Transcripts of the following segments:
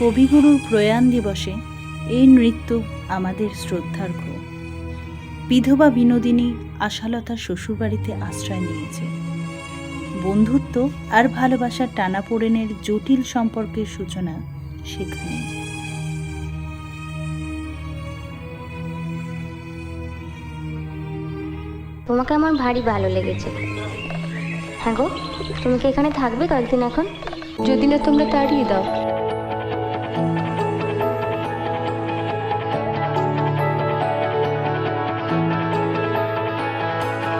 কবিগুরুর প্রয়াণ দিবসে এই নৃত্য আমাদের শ্রদ্ধার্ঘ বিধবা বিনোদিনী আশালতা শ্বশুরবাড়িতে আশ্রয় নিয়েছে। বন্ধুত্ব আর ভালোবাসার টানাপোড়েনের জটিল সম্পর্কের সূচনা সেখানে। তোমাকে আমার ভারী ভালো লেগেছে। হ্যাঁ গো তুমি কি এখানে থাকবে কয়েকদিন এখন? যদি না তোমরা তাড়িয়ে দাও।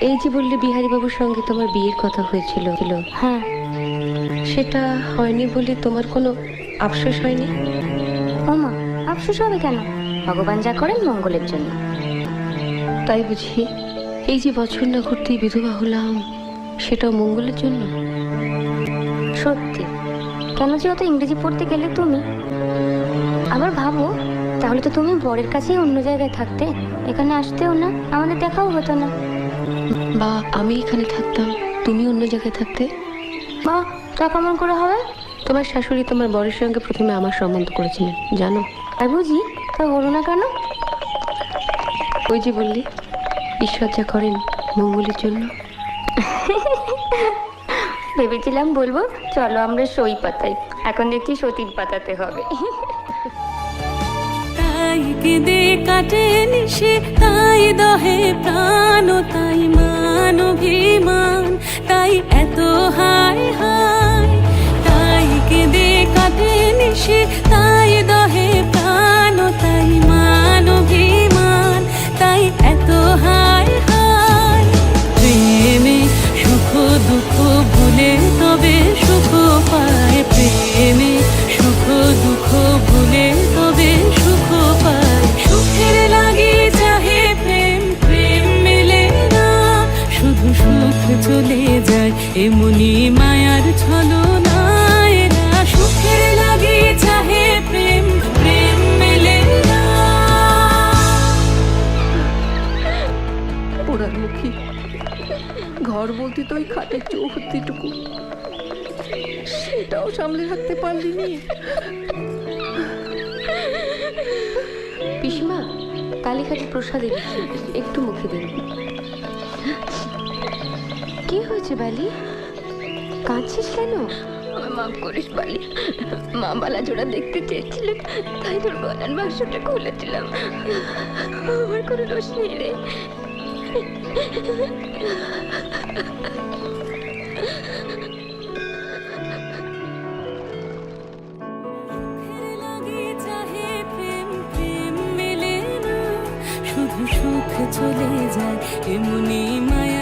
এই যে বললে বিহারী বাবুর সঙ্গে তোমার বিয়ের কথা হয়েছিল হ্যাঁ। সেটা হয়নি বলে তোমার কোনো আফসোস হয়নি? ও মা আফসোস হবে কেন? ভগবান যা করেন মঙ্গলের জন্য। তাই বুঝি এই যে বছর না ঘুরতেই বিধবা হলাম সেটাও মঙ্গলের জন্য? সত্যি। কেন যে অত ইংরেজি পড়তে গেলে তুমি? আবার ভাবো তাহলে তো তুমি বরের কাছেই অন্য জায়গায় থাকতে এখানে আসতেও না আমাদের দেখাও হতো না। বা আমি এখানে থাকতাম তুমি অন্য জায়গায় থাকতে? বা তা কেমন করে হবে? তোমার শাশুড়ি তোমার বরের সঙ্গে প্রথমে আমার সম্বন্ধ করেছিলেন জানো? আর বুঝি তা হলো না কেন? ওই যে বললি ঈশ্বর যা করেন মঙ্গলের জন্য। ভেবেছিলাম বলব চলো আমরা সই পাতাই। এখন দেখছি সতীর পাতাতে হবে। তাই কেঁদে কাটে নিশে, তাই দহে প্রাণ, তাই মান অভিমান তাই এত হায় হায়। তাই কেঁদে কাটে নিশে, তাই দহে প্রাণ, তাই মান অভিমান তাই এত হায় হায়। প্রেমে সুখ, দুঃখ ভুলে তবে সুখ পায়। প্রেমে সুখ, দুঃখ ভুলে ঘর বলতে তো ওই খাটের চৌহদ্দিটুকু। সেটাও সামলে রাখতে পারলি নি। পিসিমা কালীঘাটের প্রসাদে একটু মুখে দিন। কি হয়েছে বালি? কাঁদছিস কেন? মাফ করিস বালি। মা বালা জোড়া দেখতে চেয়েছিলেন তাই তোর গলার বাক্সটা খুলেছিলাম। আমার কোনো দোষ নেই রে। চলে যায় এমনি মায়ার